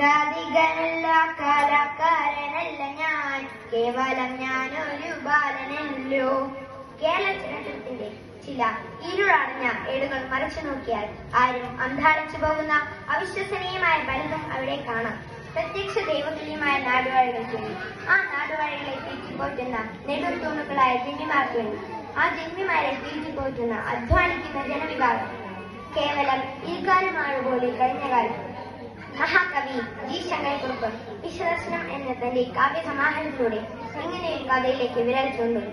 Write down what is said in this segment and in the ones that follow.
കാതികനല്ല കലാകാരനല്ല ഞാൻ. കേവലം ഞാനൊരു ബാലനല്ലോ. കേരള ചരിത്രത്തിന്റെ ചില ഞാൻ. ഏടുകൾ മറച്ചു നോക്കിയാൽ ആരും അന്താളിച്ചു പോകുന്ന അവിശ്വസനീയമായ പലതും അവിടെ കാണാം. പ്രത്യക്ഷ ദൈവതുല്യമായ നാടുവാഴികൾ ആ നാടുവാഴികളെ തീറ്റിപ്പോറ്റുന്ന നെടുത്തൂണുകളായ ജന്മിമാർക്ക് വേണ്ടി ആ ജന്മിമാരെ തീറ്റിപ്പോറ്റുന്ന അധ്വാനിക്കുന്ന ജനവിഭാഗം. കേവലം ഈ കാലമാണ് പോലെ കഴിഞ്ഞ കാലം മഹാകവി ജി ശങ്കരക്കുറുപ്പ് വിശ്വദർശനം എന്ന തന്റെ കാവ്യസമാഹാരത്തിലൂടെ ഇങ്ങനെ ഒരു കഥയിലേക്ക് വിരൽ ചൂണ്ടുന്നു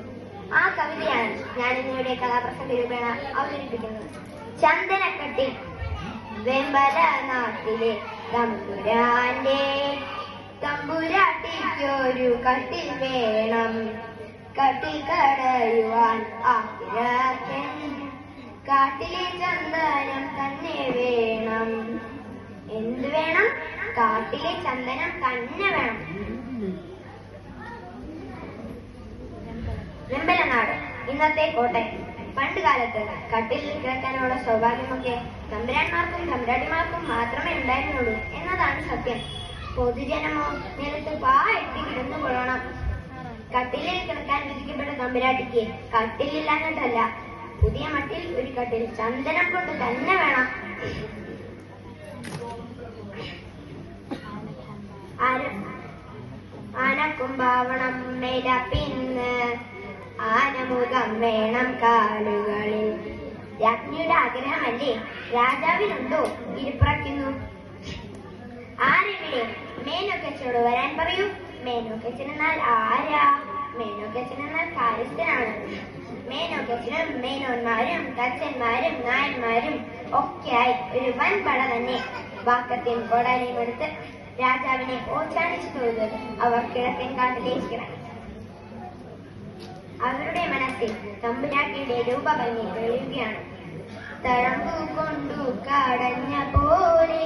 ആ കവിതയാണ് ഞാൻ ഇന്നിവിടെ കഥാപ്രസംഗ രൂപേണ അവതരിപ്പിക്കുന്നത്. ചന്ദനക്കട്ടി വെമ്പല നാട്ടിലെ തമ്പുരാന്റെ തമ്പുരാട്ടിക്കൊരു കട്ടിൽ വേണം. കട്ടിൽ കടയുവാൻ ആഗ്രഹൻ കാട്ടിലെ ചന്ദനം കാട്ടിലെ ചന്ദനം തന്നെ വേണം. വെമ്പലനാട്. ഇന്നത്തെ കോട്ടയം. പണ്ട് കാലത്ത് കട്ടിലിൽ കിടക്കാനുള്ള സൗഭാഗ്യമൊക്കെ തമ്പുരാന്മാർക്കും തമ്പുരാട്ടിമാർക്കും മാത്രമേ ഉണ്ടായിരുന്നുള്ളൂ എന്നതാണ് സത്യം. പൊതുജനമോ നിലത്ത് പാ എത്തി കിടന്നു കൊള്ളണം. കട്ടിലിൽ കിടക്കാൻ വിധിക്കപ്പെട്ട തമ്പുരാട്ടിക്ക് കട്ടിലില്ലാഞ്ഞിട്ടല്ല. പുതിയ മട്ടിൽ ഒരു കട്ടിൽ ചന്ദനം കൊണ്ട് തന്നെ വേണം ആരും ആനക്കുമ്പാവണം പിന്ന് ആനമുഖം വേണം കാലുകളിൽ. രാജ്ഞിയുടെ ആഗ്രഹമല്ലേ? രാജാവിനുണ്ടോ ഇരിപ്പറയ്ക്കുന്നു ആരെവിടെ? മേനോക്കച്ചോട് വരാൻ പറയൂ. മേനോക്കച്ചൻ എന്നാൽ ആരാ? മേനോക്കച്ചൻ എന്നാൽ കാര്യസ്ഥനാണ് മേനോക്കച്ചനും മേനോന്മാരും കച്ചന്മാരും നായന്മാരും ഒക്കെയായി ഒരു വൻ പട തന്നെ. വാക്കത്തിൻ കൊടലയും രാജാവിനെ ഓച്ചാനിച്ചു തൊഴുത് അവർ കിഴക്കൻ കാട്ടിലേക്ക് കിടന്നു അവരുടെ മനസ്സിൽ തമ്പുരാട്ടിയുടെ രൂപഭംഗി തെളിയുകയാണ്. തഴമ്പു കൊണ്ടു കടഞ്ഞ പോലെ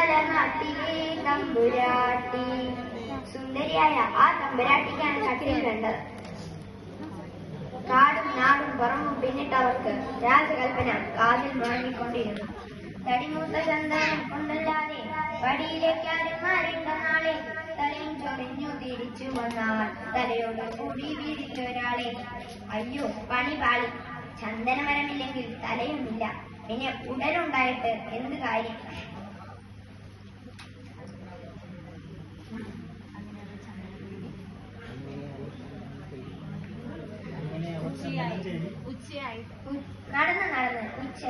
തമ്പുരാട്ടി തമ്പുരാട്ടി. സുന്ദരിയായ ആ തമ്പുരാട്ടിക്കാണ് കട്ടിൽ കണ്ടത്. കാടും നാടും പുറമും പിന്നിട്ടവർക്ക് രാജകൽപ്പന കാതിൽ മുഴങ്ങിക്കൊണ്ടിരുന്നു തടിമൂത്ത ചന്ദനം കൊണ്ടല്ലാതെ വടിയിലേക്കാരും നാളെ തലയും ചൊറിഞ്ഞു തിരിച്ചു വന്നാൽ തലയോട് കൂടി വീടിച്ചൊരാളെ അയ്യോ പണി പാളി. ചന്ദനമരമില്ലെങ്കിൽ തലയുമില്ല. പിന്നെ ഉടലുണ്ടായിട്ട് എന്ത് കാര്യം? ഉച്ചയായി. നടന്ന് നടന്ന് ഉച്ച